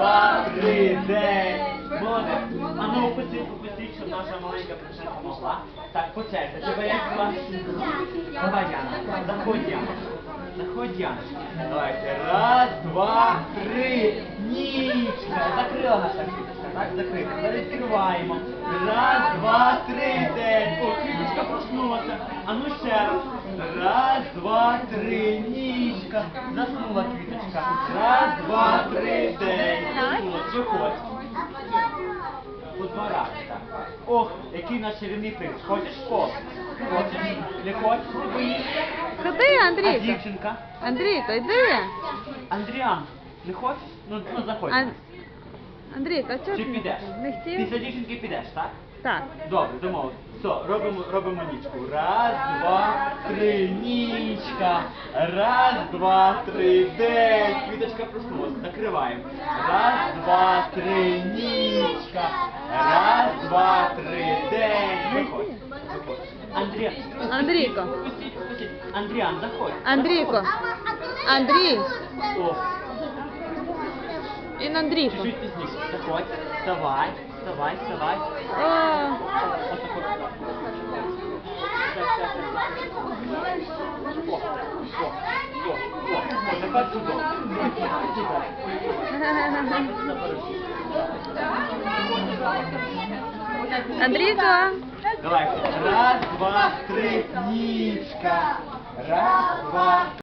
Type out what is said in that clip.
два, три, день. Молодець. А ну опустіть, опустіть, щоб наша маленька принцеса могла. Так, по черзі. Тебе як звати? Давай, Яна. Заходь, Яна. Заходь, Яночка. Давайте. Раз, два, три. Нічка. Закрила наша квіточка, так? Закрита. Тепер відкриваємо. Раз, два, три. День. О, квіточка проснулася. А ну ще раз. Раз, два, три. Нічка. Заснула квіточка. Раз, два, три. День. По два рази. Ох, який наш чарівний принц. Хочеш школу? Хочеш? Не хочеш? Боїшся? Ходи, А Андрійко. дівчинка? Андрійко, йди. Андріан, не хочеш? Ну, ну заходь. Ан... Андрійко, а чого Чи ти підеш? не хотів? Після дівчинки підеш, так? Так. Добре, домовились. Все, робимо, робимо нічку. Раз, два, три, нічка. Раз, два, три, день. Квіточка проснулася. Закриваємо. Раз, три, нічка. Раз, два, три, день. Виходь. Виходь. Андріан. Андрійко. Пустіть, пустіть. Андріан, заходь. Андрійко. Андрій. О, Він Андрійко. чуть-чуть пізніше. Заходь. Вставай, вставай, вставай. О, Отако. Так, так, так. О, о, о, о. Тепер сюди. Андрійко. Давай. Раз, два, три, нічка. Раз, два,